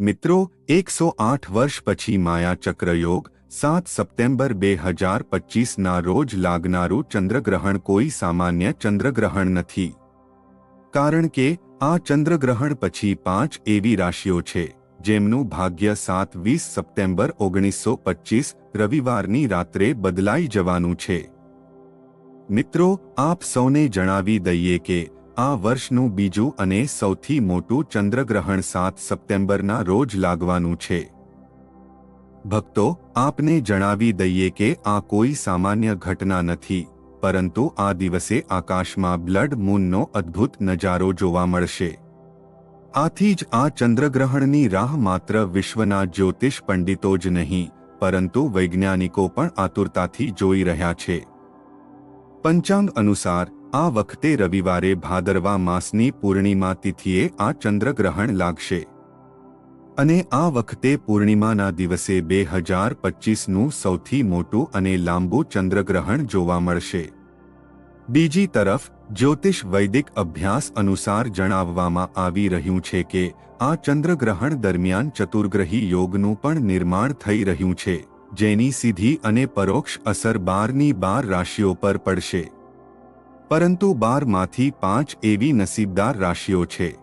મિત્રો, એકસો આઠ વર્ષ પછી માયા ચક્રયોગ, સાત સપ્ટેમ્બર બે હજાર પચીસના રોજ લાગનારું ચંદ્રગ્રહણ કોઈ સામાન્ય ચંદ્રગ્રહણ નથી. કારણ કે, આ ચંદ્રગ્રહણ પછી પાંચ એવી રાશિઓ છે, જેમનું ભાગ્ય સાત વીસ સપ્ટેમ્બર ઓગણીસો પચીસ રવિવારની રાત્રે બદલાઈ જવાનું છે. મિત્રો, આપ સૌને જણાવી દઈએ કે આ વર્ષનું બીજું અને સૌથી મોટું ચંદ્રગ્રહણ સાત સપ્ટેમ્બરના રોજ લાગવાનું છે. ભક્તો, આપને જણાવી દઈએ કે આ કોઈ સામાન્ય ઘટના નથી, પરંતુ આ દિવસે આકાશમાં બ્લડ મૂનનો અદ્ભુત નજારો જોવા મળશે. આથી જ આ ચંદ્રગ્રહણની રાહ માત્ર વિશ્વના જ્યોતિષ પંડિતો જ નહીં, પરંતુ વૈજ્ઞાનિકો પણ આતુરતાથી જોઈ રહ્યા છે. પંચાંગ અનુસાર આ વખતે રવિવારે ભાદરવા માસની પૂર્ણિમા તિથિએ આ ચંદ્રગ્રહણ લાગશે. અને આ વખતે પૂર્ણિમાના દિવસે બે હજાર પચીસનું સૌથી મોટું અને લાંબુ ચંદ્રગ્રહણ જોવા મળશે. બીજી તરફ, જ્યોતિષ વૈદિક અભ્યાસ અનુસાર જણાવવામાં આવી રહ્યું છે કે, આ ચંદ્રગ્રહણ દરમિયાન ચતુર્ગ્રહી યોગનું પણ નિર્માણ થઈ રહ્યું છે, જેની સીધી અને પરોક્ષ અસર બારની બાર રાશિઓ પર પડશે. પરંતુ બારમાંથી પાંચ એવી નસીબદાર રાશિઓ છે.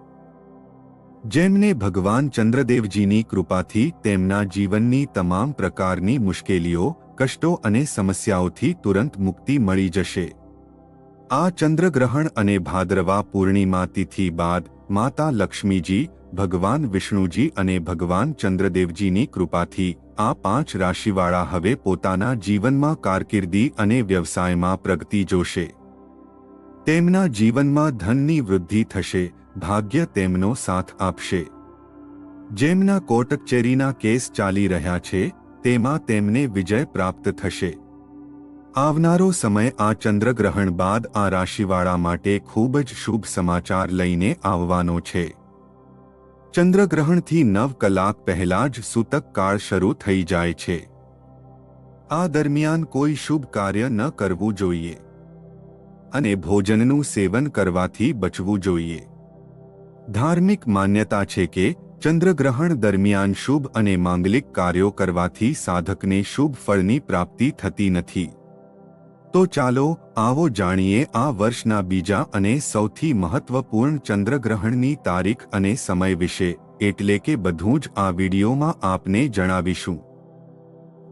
જેમને ભગવાન ચંદ્રદેવજીની કૃપાથી તેમના જીવનની તમામ પ્રકારની મુશ્કેલીઓ, કષ્ટો અને સમસ્યાઓથી તુરંત મુક્તિ મળી જશે. આ ચંદ્રગ્રહણ અને ભાદરવા પૂર્ણિમા તિથિ બાદ માતા લક્ષ્મીજી, ભગવાન વિષ્ણુજી અને ભગવાન ચંદ્રદેવજીની કૃપાથી આ પાંચ રાશિવાળા હવે પોતાના જીવનમાં કારકિર્દી અને વ્યવસાયમાં પ્રગતિ જોશે. તેમના જીવનમાં ધનની વૃદ્ધિ થશે, ભાગ્ય તેમનો સાથ આપશે. જેમના કોટકચેરીના કેસ ચાલી રહ્યા છે, તેમાં તેમને વિજય પ્રાપ્ત થશે. આવનારો સમય આ ચંદ્રગ્રહણ બાદ આ રાશિવાળા માટે ખૂબ જ શુભ સમાચાર લઈને આવવાનો છે. ચંદ્રગ્રહણથી નવ કલાક પહેલા જ સૂતક કાળ શરૂ થઈ જાય છે. આ દરમિયાન કોઈ શુભ કાર્ય ન કરવું જોઈએ. અને ભોજનનું સેવન કરવાથી બચવું જોઈએ. ધાર્મિક માન્યતા છે કે, ચંદ્રગ્રહણ દરમિયાન શુભ અને માંગલિક કાર્યો કરવાથી સાધકને શુભ ફળની પ્રાપ્તિ થતી નથી. તો ચાલો, આવો જાણીએ આ વર્ષના બીજા અને સૌથી મહત્વપૂર્ણ ચંદ્રગ્રહણની તારીખ અને સમય વિશે, એટલે કે બધું જ આ વિડીયોમાં આપને જણાવીશું.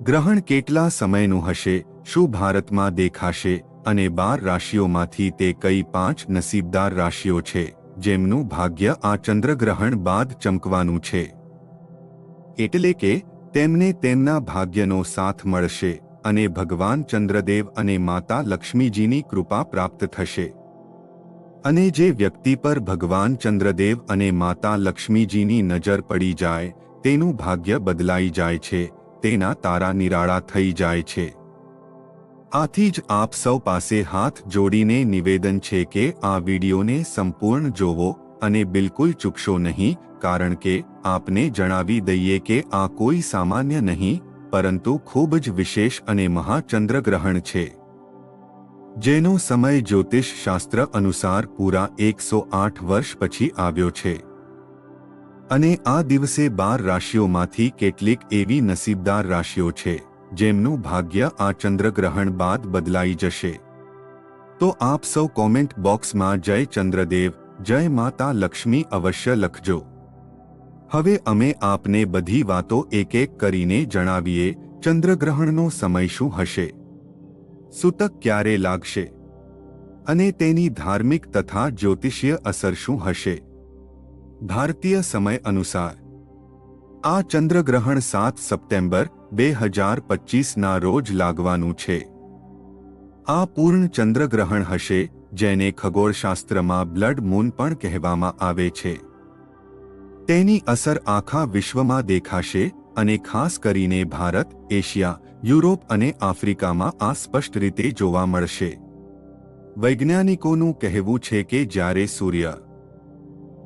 ગ્રહણ કેટલા સમયનું હશે, શું ભારતમાં દેખાશે અને બાર રાશિઓમાંથી તે કઈ પાંચ નસીબદાર રાશિઓ છે, જેમનું ભાગ્ય આ ચંદ્રગ્રહણ બાદ ચમકવાનું છે. એટલે કે, તેમને તેમના ભાગ્યનો સાથ મળશે અને ભગવાન ચંદ્રદેવ અને માતા લક્ષ્મીજીની કૃપા પ્રાપ્ત થશે. અને જે વ્યક્તિ પર ભગવાન ચંદ્રદેવ અને માતા લક્ષ્મીજીની નજર પડી જાય, તેનું ભાગ્ય બદલાઈ જાય છે, તેના તારા નિરાળા થઈ જાય છે. આથી જ આપ સૌ પાસે હાથ જોડીને નિવેદન છે કે આ વિડીયોને સંપૂર્ણ જોવો અને બિલકુલ ચૂકશો નહીં, કારણ કે આપને જણાવી દઈએ કે આ કોઈ સામાન્ય નહીં, પરંતુ ખૂબ જ વિશેષ અને મહાચંદ્રગ્રહણ છે. જેનો સમય જ્યોતિષ શાસ્ત્ર અનુસાર પૂરા એકસો આઠ વર્ષ પછી આવ્યો છે. અને આ દિવસે બાર રાશિઓમાંથી કેટલીક એવી નસીબદાર રાશિઓ છે. જેમનું ભાગ્ય આ ચંદ્રગ્રહણ બાદ બદલાઈ જશે. તો આપ સૌ કોમેન્ટ બોક્સમાં જય ચંદ્રદેવ, જય માતા લક્ષ્મી અવશ્ય લખજો. હવે અમે આપને બધી વાતો એક એક કરીને જણાવીએ, ચંદ્રગ્રહણનો સમય શું હશે? સૂતક ક્યારે લાગશે? અને તેની ધાર્મિક તથા જ્યોતિષીય અસર શું હશે? ભારતીય સમય અનુસાર આ ચંદ્રગ્રહણ સાત સપ્ટેમ્બર, બે હજાર પચીસના રોજ લાગવાનું છે. આ પૂર્ણ ચંદ્રગ્રહણ હશે, જેને ખગોળશાસ્ત્રમાં બ્લડ મૂન પણ કહેવામાં આવે છે. તેની અસર આખા વિશ્વમાં દેખાશે અને ખાસ કરીને ભારત, એશિયા, યુરોપ અને આફ્રિકામાં આ સ્પષ્ટ રીતે જોવા મળશે. વૈજ્ઞાનિકોનું કહેવું છે કે જ્યારે સૂર્ય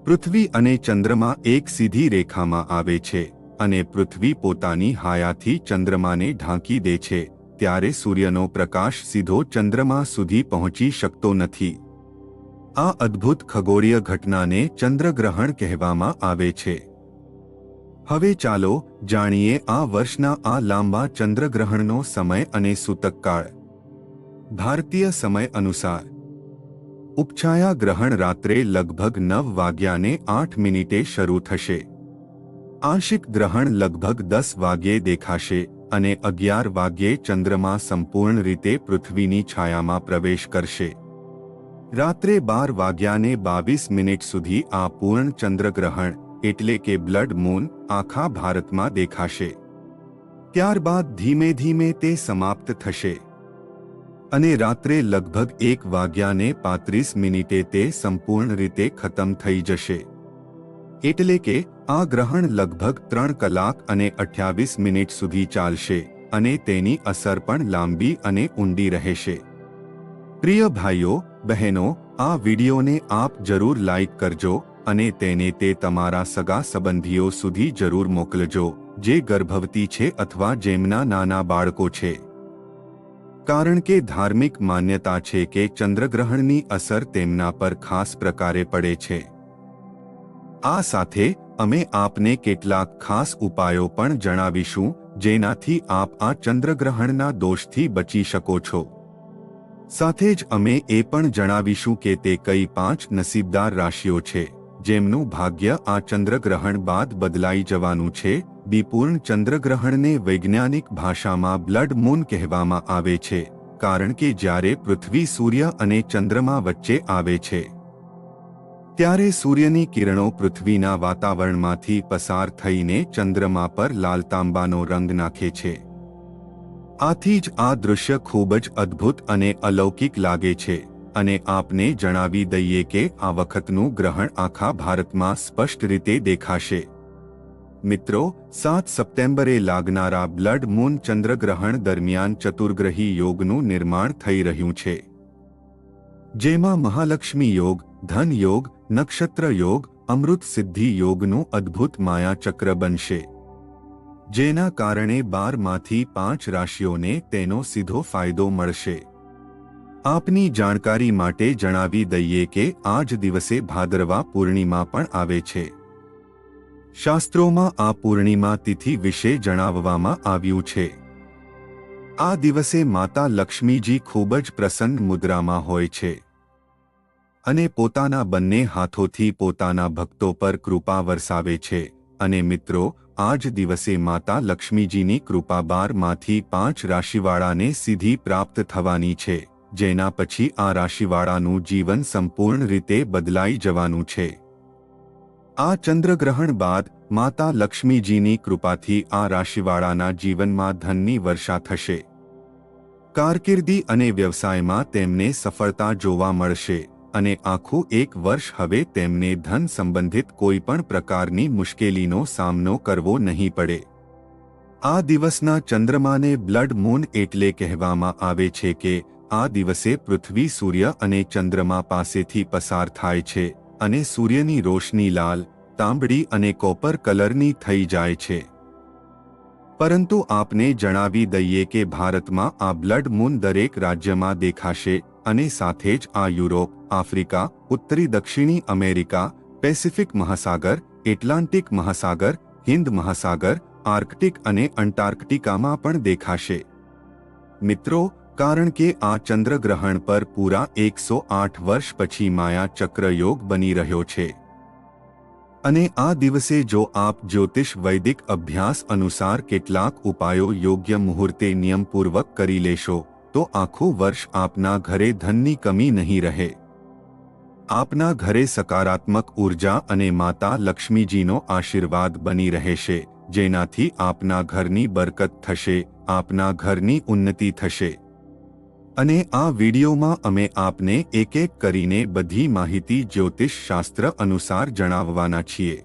પૃથ્વી અને ચંદ્રમાં એક સીધી રેખામાં આવે છે અને પૃથ્વી પોતાની હાયાથી ચંદ્રમાને ઢાંકી દે છે, ત્યારે સૂર્યનો પ્રકાશ સીધો ચંદ્રમા સુધી પહોંચી શકતો નથી. આ અદ્ભુત ખગોળીય ઘટનાને ચંદ્રગ્રહણ કહેવામાં આવે છે. હવે ચાલો જાણીએ આ વર્ષના આ લાંબા ચંદ્રગ્રહણનો સમય અને સૂતકકાળ. ભારતીય સમય અનુસાર, ઉપછાયા ગ્રહણ રાત્રે લગભગ નવ વાગ્યાને આઠ મિનિટે શરૂ થશે. આંશિક ગ્રહણ લગભગ દસ વાગ્યે દેખાશે અને અગિયાર વાગ્યે ચંદ્રમા સંપૂર્ણ રીતે પૃથ્વીની છાયામાં પ્રવેશ કરશે. રાત્રે બાર વાગ્યાને બાવીસ મિનિટ સુધી આ પૂર્ણ ચંદ્રગ્રહણ, એટલે કે બ્લડ મૂન, આખા ભારતમાં દેખાશે. ત્યારબાદ ધીમે ધીમે તે સમાપ્ત થશે. અને રાત્રે લગભગ એક વાગ્યાને પાંત્રીસ મિનિટે તે સંપૂર્ણ રીતે ખતમ થઈ જશે. એટલે કે, આ ગ્રહણ લગભગ ત્રણ કલાક અને અઠ્યાવીસ મિનિટ સુધી ચાલશે અને તેની અસર પણ લાંબી અને ઊંડી રહેશે. પ્રિય ભાઈઓ, બહેનો, આ વિડીયોને આપ જરૂર લાઈક કરજો અને તેને તે તમારા સગા સંબંધીઓ સુધી જરૂર મોકલજો, જે ગર્ભવતી છે અથવા જેમના નાના બાળકો છે. કારણ કે ધાર્મિક માન્યતા છે કે ચંદ્રગ્રહણની અસર તેમના પર ખાસ પ્રકારે પડે છે. આ સાથે અમે આપને કેટલાક ખાસ ઉપાયો પણ જણાવીશું, જેનાથી આપ આ ચંદ્રગ્રહણના દોષથી બચી શકો છો. સાથે જ અમે એ પણ જણાવીશું કે તે કઈ પાંચ નસીબદાર રાશિઓ છે, જેમનું ભાગ્ય આ ચંદ્રગ્રહણ બાદ બદલાઈ જવાનું છે દીપૂર્ણ ચંદ્રગ્રહણને વૈજ્ઞાનિક ભાષામાં બ્લડ મૂન કહેવામાં આવે છે, કારણ કે જ્યારે પૃથ્વી સૂર્ય અને ચંદ્રમા વચ્ચે આવે છે. ત્યારે સૂર્યની કિરણો પૃથ્વીના વાતાવરણમાંથી પસાર થઈને ચંદ્રમા પર લાલ તાંબાનો રંગ નાખે છે. આથી જ આ દૃશ્ય ખૂબ જ અદ્ભુત અને અલૌકિક લાગે છે અને આપને જણાવી દઈએ કે આ વખતનું ગ્રહણ આખા ભારતમાં સ્પષ્ટ રીતે દેખાશે. મિત્રો, સાત સપ્ટેમ્બરે લાગનારા બ્લડ મૂન ચંદ્રગ્રહણ દરમિયાન ચતુર્ગ્રહી યોગનું નિર્માણ થઈ રહ્યું છે. જેમાં મહાલક્ષ્મી યોગ ધન યોગ, નક્ષત્ર યોગ, અમૃત સિદ્ધિ યોગનું અદ્ભુત માયાચક્ર બનશે. જેના કારણે બારમાંથી પાંચ રાશિઓને તેનો સીધો ફાયદો મળશે. આપની જાણકારી માટે જણાવી દઈએ કે આ જ દિવસે ભાદરવા પૂર્ણિમા પણ આવે છે. શાસ્ત્રોમાં આ પૂર્ણિમા તિથિ વિશે જણાવવામાં આવ્યું છે. આ દિવસે માતા લક્ષ્મીજી ખૂબ જ પ્રસન્ન મુદ્રામાં હોય છે. અને પોતાના બંને હાથોથી પોતાના ભક્તો પર કૃપા વરસાવે છે. અને મિત્રો આ જ દિવસે માતા લક્ષ્મીજીની કૃપા બારમાંથી પાંચ રાશિવાળાને સીધી પ્રાપ્ત થવાની છે, જેના પછી આ રાશિવાળાનું જીવન સંપૂર્ણ રીતે બદલાઈ જવાનું છે. આ ચંદ્રગ્રહણ બાદ માતા લક્ષ્મીજીની કૃપાથી આ રાશિવાળાના જીવનમાં ધનની વર્ષા થશે. કારકિર્દી અને વ્યવસાયમાં તેમને સફળતા જોવા મળશે. અને આખું એક વર્ષ હવે તેમને ધન સંબંધિત કોઈ પણ પ્રકારની મુશ્કેલીનો સામનો કરવો નહીં પડે. આ દિવસના ચંદ્રમાને બ્લડ મૂન એટલે કહેવામાં આવે છે કે આ દિવસે પૃથ્વી સૂર્ય અને ચંદ્રમા પાસેથી પસાર થાય છે અને સૂર્યની રોશની લાલ, તાંબડી અને કોપર કલરની થઈ જાય છે. પરંતુ આપને જણાવી દઈએ કે ભારતમાં આ બ્લડ મૂન દરેક રાજ્યમાં દેખાશે અને સાથે જ આ યુરોપ, આફ્રિકા, ઉત્તરી દક્ષિણી અમેરિકા, પેસિફિક મહાસાગર, એટલાન્ટિક મહાસાગર, હિન્દ મહાસાગર, આર્કટિક અને અંટાર્કટિકામાં પણ દેખાશે. મિત્રો, કારણ કે આ ચંદ્રગ્રહણ પર પૂરા એકસો આઠ વર્ષ પછી માયા ચક્રયોગ બની રહ્યો છે. અને આ દિવસે જો આપ જ્યોતિષ વૈદિક અભ્યાસ અનુસાર કેટલાક ઉપાયો યોગ્ય મુહૂર્તે નિયમપૂર્વક કરી લેશો તો આખું વર્ષ આપના ઘરે ધનની કમી નહીં રહે. આપના ઘરે સકારાત્મક ઊર્જા અને માતા લક્ષ્મીજીનો આશીર્વાદ બની રહેશે, જેનાથી આપના ઘરની બરકત થશે, આપના ઘરની ઉન્નતિ થશે. અને આ વિડીયોમાં અમે આપને એક એક કરીને બધી માહિતી જ્યોતિષ શાસ્ત્ર અનુસાર જણાવવાના છીએ.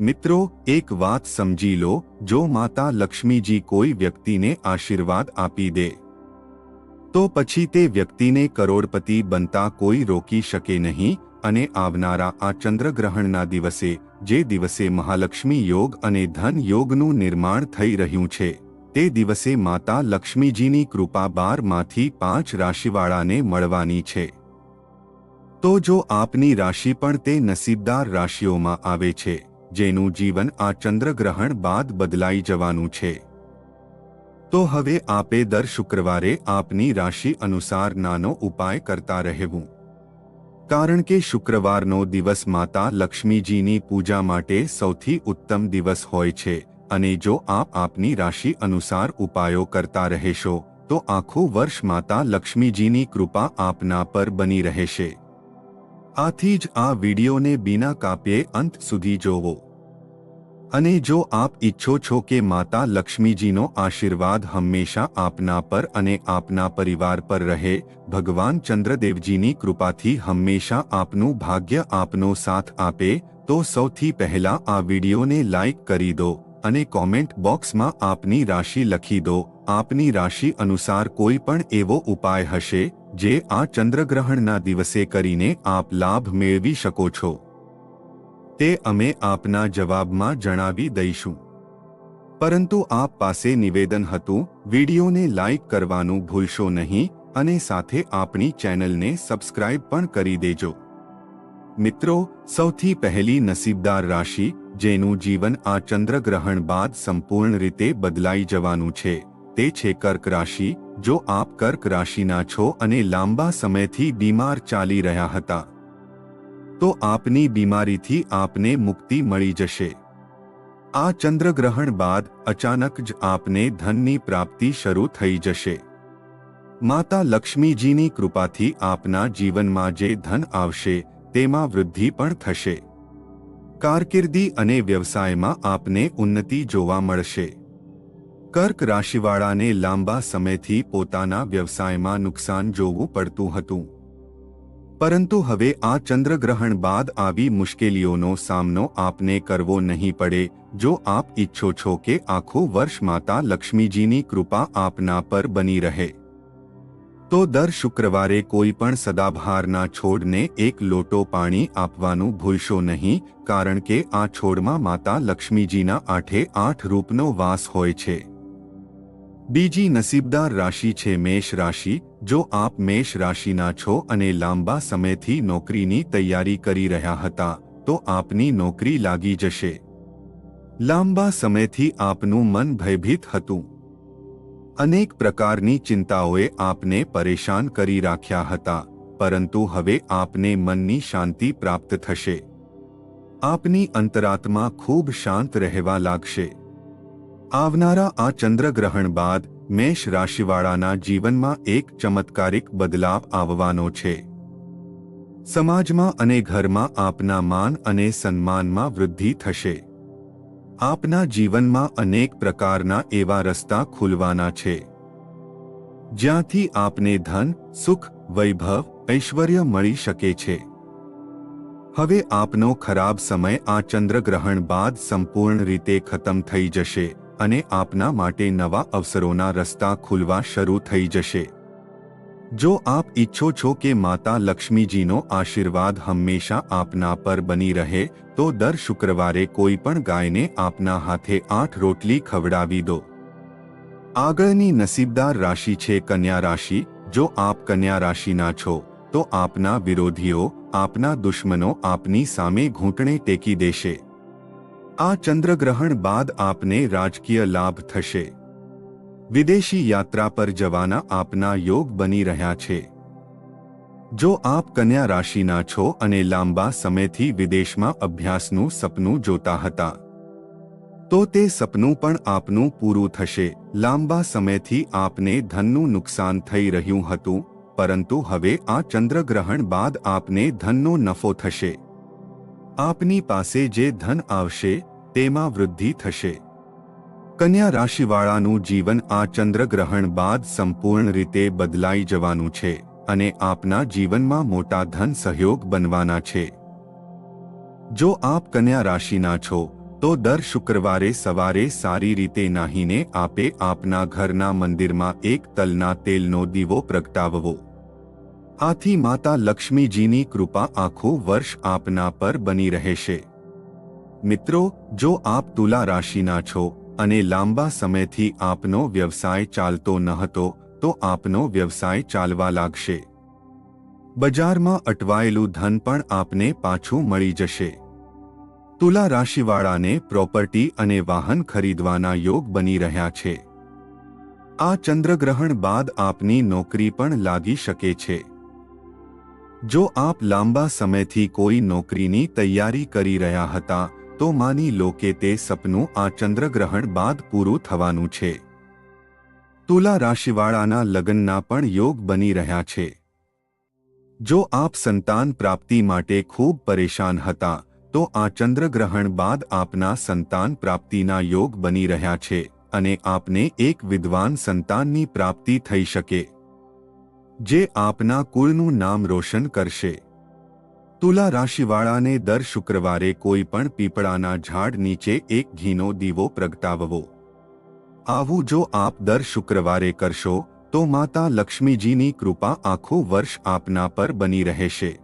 મિત્રો, એક વાત સમજી લો, જો માતા લક્ષ્મીજી કોઈ વ્યક્તિને આશીર્વાદ આપી દે તો પછી તે વ્યક્તિને કરોડપતિ બનતા કોઈ રોકી શકે નહીં અને આવનારા આ ચંદ્રગ્રહણના દિવસે, જે દિવસે મહાલક્ષ્મી યોગ અને ધન યોગનું નિર્માણ થઈ રહ્યું છે, તે દિવસે માતા લક્ષ્મીજીની કૃપા બારમાંથી પાંચ રાશિવાળાને મળવાની છે. તો જો આપની રાશિ પણ તે નસીબદાર રાશિઓમાં આવે છે, જેનું જીવન આ ચંદ્રગ્રહણ બાદ બદલાઈ જવાનું છે. તો હવે આપે દર શુક્રવારે આપની રાશિ અનુસાર નાનો ઉપાય કરતા રહેવું. કારણ કે શુક્રવારનો દિવસ માતા લક્ષ્મીજીની પૂજા માટે સૌથી ઉત્તમ દિવસ હોય છે, અને જો આપ આપની રાશિ અનુસાર ઉપાયો કરતા રહેશો, તો આખું વર્ષ માતા લક્ષ્મીજીની કૃપા આપના પર બની રહેશે. આથી જ આ વિડીયોને બીના કાપ્યે અંત સુધી જોવો. અને જો આપ ઈચ્છો છો કે માતા લક્ષ્મીજીનો આશીર્વાદ હંમેશા આપના પર અને આપના પરિવાર પર રહે, ભગવાન ચંદ્રદેવજીની કૃપાથી હંમેશા આપનું ભાગ્ય આપનો સાથ આપે, તો સૌથી પહેલા આ વિડીયોને લાઇક કરી દો અને કોમેન્ટ બોક્સમાં આપની રાશિ લખી દો. આપની રાશિ અનુસાર કોઈ પણ એવો ઉપાય હશે, જે આ ચંદ્રગ્રહણના દિવસે કરીને આપ લાભ મેળવી શકો છો. તે અમે આપના જવાબમાં જણાવી દઈશું. પરંતુ આપ પાસે નિવેદન હતું, વિડીયોને લાઇક કરવાનું ભૂલશો નહીં, અને સાથે આપણી ચેનલને સબસ્ક્રાઇબ પણ કરી દેજો. મિત્રો, સૌથી પહેલી નસીબદાર રાશિ, જેનું જીવન આ ચંદ્રગ્રહણ બાદ સંપૂર્ણ રીતે બદલાઈ જવાનું છે, તે છે કર્ક રાશિ, જો આપ કર્ક રાશિના છો અને લાંબા સમયથી બીમાર ચાલી રહ્યા હતા. તો આપની બીમારીથી આપને મુક્તિ મળી જશે. આ ચંદ્રગ્રહણ બાદ અચાનક જ આપને ધનની પ્રાપ્તિ શરૂ થઈ જશે. માતા લક્ષ્મીજીની કૃપાથી આપના જીવનમાં જે ધન આવશે, તેમાં વૃદ્ધિ પણ થશે. કારકિર્દી અને વ્યવસાયમાં આપને ઉન્નતિ જોવા મળશે. કર્ક રાશિવાળાને લાંબા સમયથી પોતાના વ્યવસાયમાં નુકસાન જોવું પડતું હતું. પરંતુ હવે આ ચંદ્રગ્રહણ બાદ આવી મુશ્કેલીઓનો સામનો આપને કરવો નહીં પડે, જો આપ ઈચ્છો છો કે આખું વર્ષ માતા લક્ષ્મીજીની કૃપા આપના પર બની રહે. તો દર શુક્રવારે કોઈ પણ સદાભારના છોડને એક લોટો પાણી આપવાનું ભૂલશો નહીં, કારણ કે આ છોડમાં માતા લક્ષ્મીજીના આઠે આઠ રૂપનો વાસ હોય છે. બીજી નસીબદાર રાશિ છે મેષ રાશિ જો આપ મેષ રાશિના છો અને લાંબા સમયથી નોકરીની તૈયારી કરી રહ્યા હતા, તો આપની નોકરી લાગી જશે. લાંબા સમયથી આપનું મન ભયભીત હતું. અનેક પ્રકારની ચિંતાઓએ આપને પરેશાન કરી રાખ્યા હતા, પરંતુ હવે આપને મનની શાંતિ પ્રાપ્ત થશે. આપની અંતરાત્મા ખૂબ શાંત રહેવા લાગશે. આવનારા આ ચંદ્રગ્રહણ બાદ મેષ રાશિવાળાના જીવનમાં એક ચમત્કારિક બદલાવ આવવાનો છે. સમાજમાં અને ઘરમાં આપના માન અને સન્માનમાં વૃદ્ધિ થશે. આપના જીવનમાં અનેક પ્રકારના એવા રસ્તા ખુલવાના છે. જ્યાંથી આપને ધન, સુખ, વૈભવ, ઐશ્વર્ય મળી શકે છે. હવે આપનો ખરાબ સમય આ ચંદ્રગ્રહણ બાદ સંપૂર્ણ રીતે ખતમ થઈ જશે. અને આપના માટે નવા અવસરોના રસ્તા ખુલવા શરૂ થઈ જશે. જો આપ ઈચ્છો છો કે માતા લક્ષ્મીજીનો આશીર્વાદ હંમેશા આપના પર બની રહે, તો દર શુક્રવારે કોઈ પણ ગાયને આપના હાથે આઠ રોટલી ખવડાવી દો. આગળની નસીબદાર રાશિ છે કન્યા રાશિ. જો આપ કન્યા રાશિના છો, તો આપના વિરોધીઓ, આપના દુશ્મનો આપની સામે ઘૂંટણે ટેકી દેશે. આ ચંદ્રગ્રહણ બાદ આપને રાજકીય લાભ થશે. વિદેશી યાત્રા પર જવાના આપના યોગ બની રહ્યા છે. જો આપ કન્યા રાશિના છો અને લાંબા સમયથી વિદેશમાં અભ્યાસનું સપનું જોતા હતા, તો તે સપનું પણ આપનું પૂરું થશે. લાંબા સમયથી આપને ધનનું નુકસાન થઈ રહ્યું હતું, પરંતુ હવે આ ચંદ્રગ્રહણ બાદ આપને ધનનો નફો થશે. આપની પાસે જે ધન આવશે, તેમાં વૃદ્ધિ થશે. કન્યા રાશિવાળાનું જીવન આ ચંદ્રગ્રહણ બાદ સંપૂર્ણ રીતે બદલાઈ જવાનું છે અને આપના જીવનમાં મોટા ધન સહયોગ બનવાના છે. જો આપ કન્યા રાશિના છો, તો દર શુક્રવારે સવારે સારી રીતે નાહીને આપે આપના ઘરના મંદિરમાં એક તલના તેલનો દીવો પ્રગટાવવો. આથી માતા લક્ષ્મીજીની કૃપા આખું વર્ષ આપના પર બની રહેશે. મિત્રો, જો આપ તુલા રાશિના છો અને લાંબા સમયથી આપનો વ્યવસાય ચાલતો ન હતો તો આપનો વ્યવસાય ચાલવા લાગશે. બજારમાં અટવાયેલું ધન પણ આપને પાછું મળી જશે. તુલા રાશિવાળાને પ્રોપર્ટી અને વાહન ખરીદવાના યોગ બની રહ્યા છે. આ ચંદ્રગ્રહણ બાદ આપની નોકરી પણ લાગી શકે છે. જો આપ લાંબા સમયથી કોઈ નોકરીની તૈયારી કરી રહ્યા હતા, તો માની લો કે તે સપનું આ ચંદ્રગ્રહણ બાદ પૂરું થવાનું છે. તુલા રાશિવાળાના લગ્નના પણ યોગ બની રહ્યા છે. જો આપ સંતાન પ્રાપ્તિ માટે ખૂબ પરેશાન હતા, તો આ ચંદ્રગ્રહણ બાદ આપના સંતાન પ્રાપ્તિના યોગ બની રહ્યા છે અને આપને એક વિદ્વાન સંતાનની પ્રાપ્તિ થઈ શકે. જે આપના કુળનું નામ રોશન કરશે. તુલા રાશિવાળાને દર શુક્રવારે કોઈ પણ પીપળાના ઝાડ નીચે એક ઘીનો દીવો પ્રગટાવવો. આવું જો આપ દર શુક્રવારે કરશો, તો માતા લક્ષ્મીજીની કૃપા આખું વર્ષ આપના પર બની રહેશે.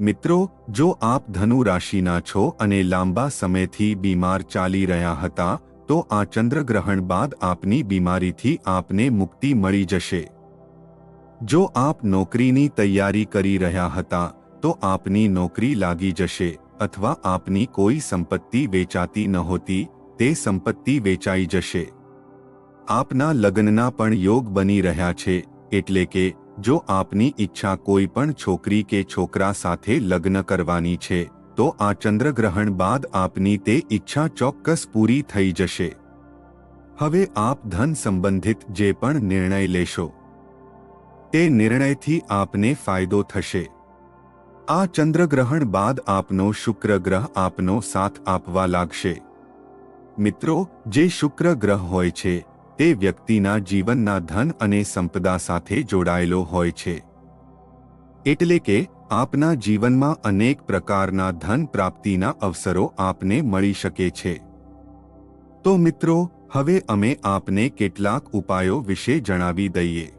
મિત્રો, જો આપ ધનુ રાશિના છો અને લાંબા સમયથી બીમાર ચાલી રહ્યા હતા, તો આ ચંદ્રગ્રહણ બાદ આપની બીમારીથી આપને મુક્તિ મળી જશે. જો આપ નોકરીની તૈયારી કરી રહ્યા હતા, તો આપની નોકરી લાગી જશે, અથવા આપની કોઈ સંપત્તિ વેચાતી નહોતી, તે સંપત્તિ વેચાઈ જશે. આપના લગ્નના પણ યોગ બની રહ્યા છે, એટલે કે, જો આપની ઈચ્છા કોઈ પણ છોકરી કે છોકરા સાથે લગ્ન કરવાની છે, તો આ ચંદ્રગ્રહણ બાદ આપની તે ઈચ્છા ચોક્કસ પૂરી થઈ જશે. હવે આપ ધન સંબંધિત જે પણ નિર્ણય લેશો. તે નિર્ણયથી આપને ફાયદો થશે. આ ચંદ્રગ્રહણ બાદ આપનો શુક્ર ગ્રહ આપનો સાથ આપવા લાગશે. મિત્રો, જે શુક્ર ગ્રહ હોય છે, તે વ્યક્તિના જીવનના ધન અને સંપદા સાથે જોડાયેલો હોય છે. એટલે કે, આપના જીવનમાં અનેક પ્રકારના ધન પ્રાપ્તિના અવસરો આપને મળી શકે છે. તો મિત્રો, હવે અમે આપને કેટલાક ઉપાયો વિશે જણાવી દઈએ.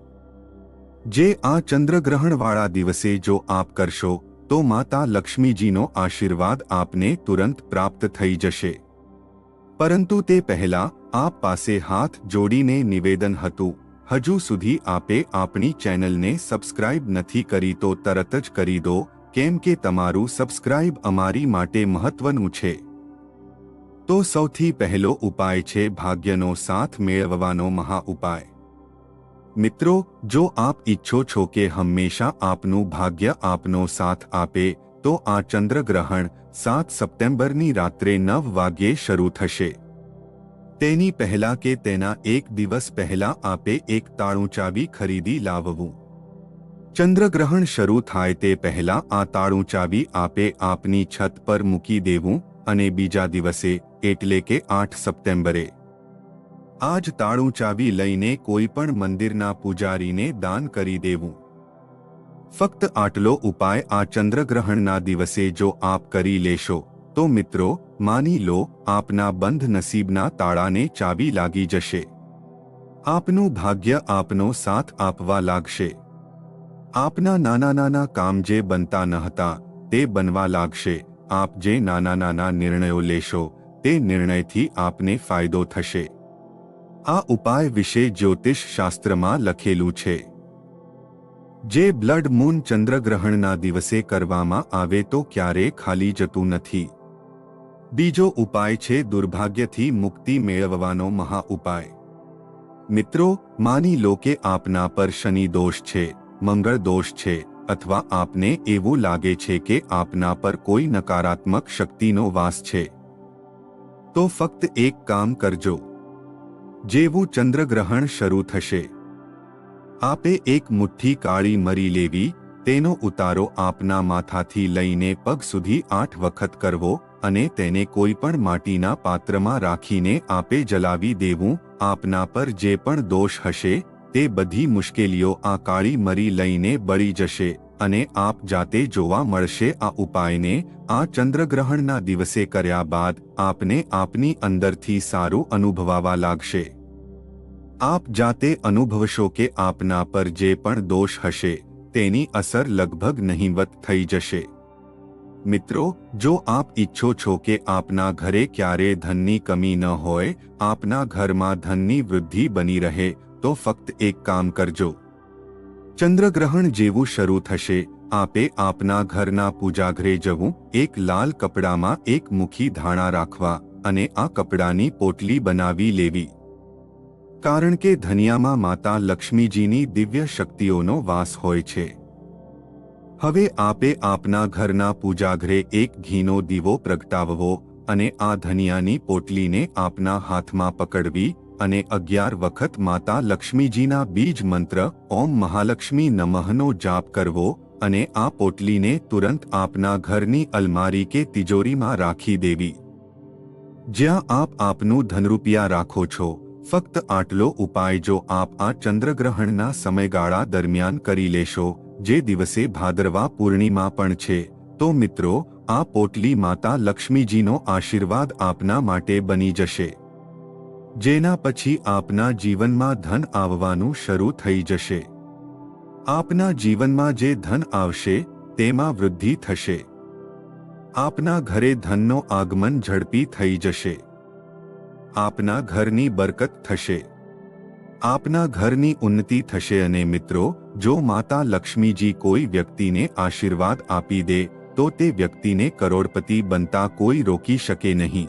જે આ ચંદ્રગ્રહણવાળા દિવસે જો આપ કરશો, તો માતા લક્ષ્મીજીનો આશીર્વાદ આપને તુરંત પ્રાપ્ત થઈ જશે. પરંતુ તે પહેલા આપ પાસે હાથ જોડીને નિવેદન હતું, હજુ સુધી આપે આપણી ચેનલને સબસ્ક્રાઇબ નથી કરી તો તરત જ કરી દો, કેમ કે તમારું સબસ્ક્રાઇબ અમારી માટે મહત્વનું છે. તો સૌથી પહેલો ઉપાય છે, ભાગ્યનો સાથ મેળવવાનો મહા ઉપાય. મિત્રો, જો આપ ઈચ્છો છો કે હંમેશા આપનું ભાગ્ય આપનો સાથ આપે, તો આ ચંદ્રગ્રહણ સાત સપ્ટેમ્બરની રાત્રે નવ વાગ્યે શરૂ થશે. તેની પહેલા કે તેના એક દિવસ પહેલા આપે એક તાળું ચાવી ખરીદી લાવવું. ચંદ્રગ્રહણ શરૂ થાય તે પહેલા આ તાળું ચાવી આપે આપની છત પર મૂકી દેવું અને બીજા દિવસે, એટલે કે આઠ સપ્ટેમ્બરે. આ જ તાળું ચાવી લઈને કોઈ પણ મંદિરના પૂજારીને દાન કરી દેવું. ફક્ત આટલો ઉપાય આ ચંદ્રગ્રહણના દિવસે જો આપ કરી લેશો, તો મિત્રો, માની લો, આપના બંધ નસીબના તાળાને ચાવી લાગી જશે. આપનું ભાગ્ય આપનો સાથ આપવા લાગશે. આપના નાના નાના કામ જે બનતા ન હતા તે બનવા લાગશે. આપ જે નાના નાના નિર્ણયો લેશો, તે નિર્ણયથી આપને ફાયદો થશે. આ ઉપાય વિશે જ્યોતિષ શાસ્ત્રમાં લખેલું છે. જે બ્લડ મૂન ચંદ્રગ્રહણના દિવસે કરવામાં આવે તો ક્યારે ખાલી જતું નથી. બીજો ઉપાય છે દુર્ભાગ્યથી મુક્તિ મેળવવાનો મહા ઉપાય. મિત્રો, માની લો કે આપના પર શનિ દોષ છે, મંગળ દોષ છે, અથવા આપને એવું લાગે છે કે આપના પર કોઈ નકારાત્મક શક્તિનો વાસ છે. તો ફક્ત એક કામ કરજો. જેવું ચંદ્રગ્રહણ શરૂ થશે. આપે એક મુઠ્ઠી કાળી મરી લેવી, તેનો ઉતારો આપના માથાથી લઈને પગ સુધી આઠ વખત કરવો અને તેને કોઈ પણ માટીના પાત્રમાં રાખીને આપે જલાવી દેવું, આપના પર જે પણ દોષ હશે, તે બધી મુશ્કેલીઓ આ કાળી મરી લઈને બળી જશે. અને આપ જાતે જોવા મળશે આ ઉપાયને, આ ચંદ્રગ્રહણના દિવસે કર્યા બાદ, આપને આપની અંદરથી સારું અનુભવાવા લાગશે. આપ જાતે અનુભવશો કે આપના પર જે પણ દોષ હશે, તેની અસર લગભગ નહીવત થઈ જશે. મિત્રો, જો આપ ઈચ્છો છો કે આપના ઘરે ક્યારે ધનની કમી ન હોય, આપના ઘરમાં ધનની વૃદ્ધિ બની રહે, તો ફક્ત એક કામ કરજો. ચંદ્રગ્રહણ જેવું શરૂ થશે. આપે આપના ઘરના પૂજાઘરે જવું, એક લાલ કપડામાં એક મુખી ધાણા રાખવા અને આ કપડાની પોટલી બનાવી લેવી. કારણ કે ધનિયામાં માતા લક્ષ્મીજીની દિવ્ય શક્તિઓનો વાસ હોય છે. હવે આપે આપના ઘરના પૂજાઘરે એક ઘીનો દીવો પ્રગટાવવો અને આ ધનિયાની પોટલીને આપના હાથમાં પકડવી અને અગિયાર વખત માતા લક્ષ્મીજીના બીજ મંત્ર, ઓમ મહાલક્ષ્મી નમઃનો જાપ કરવો અને આ પોટલીને તુરંત આપના ઘરની અલમારી કે તિજોરીમાં રાખી દેવી. જ્યાં આપ આપનું ધનરૂપિયા રાખો છો, ફક્ત આટલો ઉપાય જો આપ આ ચંદ્રગ્રહણના સમયગાળા દરમિયાન કરી લેશો, જે દિવસે ભાદરવા પૂર્ણિમા પણ છે, તો મિત્રો, આ પોટલી માતા લક્ષ્મીજીનો આશીર્વાદ આપના માટે બની જશે. જેના પછી આપના જીવનમાં ધન આવવાનું શરૂ થઈ જશે. આપના જીવનમાં જે ધન આવશે, તેમાં વૃદ્ધિ થશે. આપના ઘરે ધનનો આગમન ઝડપી થઈ જશે. આપના ઘરની બરકત થશે. આપના ઘરની ઉન્નતિ થશે અને મિત્રો, જો માતા લક્ષ્મીજી કોઈ વ્યક્તિને આશીર્વાદ આપી દે, તો તે વ્યક્તિને કરોડપતિ બનતા કોઈ રોકી શકે નહીં.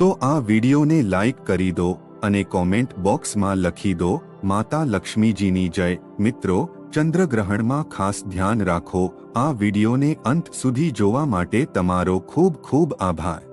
તો આ વિડીયોને લાઇક કરી દો અને કોમેન્ટ બોક્સમાં લખી દો, માતા લક્ષ્મીજીની જય. મિત્રો, ચંદ્રગ્રહણમાં ખાસ ધ્યાન રાખો, આ વિડીયોને અંત સુધી જોવા માટે તમારો ખૂબ ખૂબ આભાર.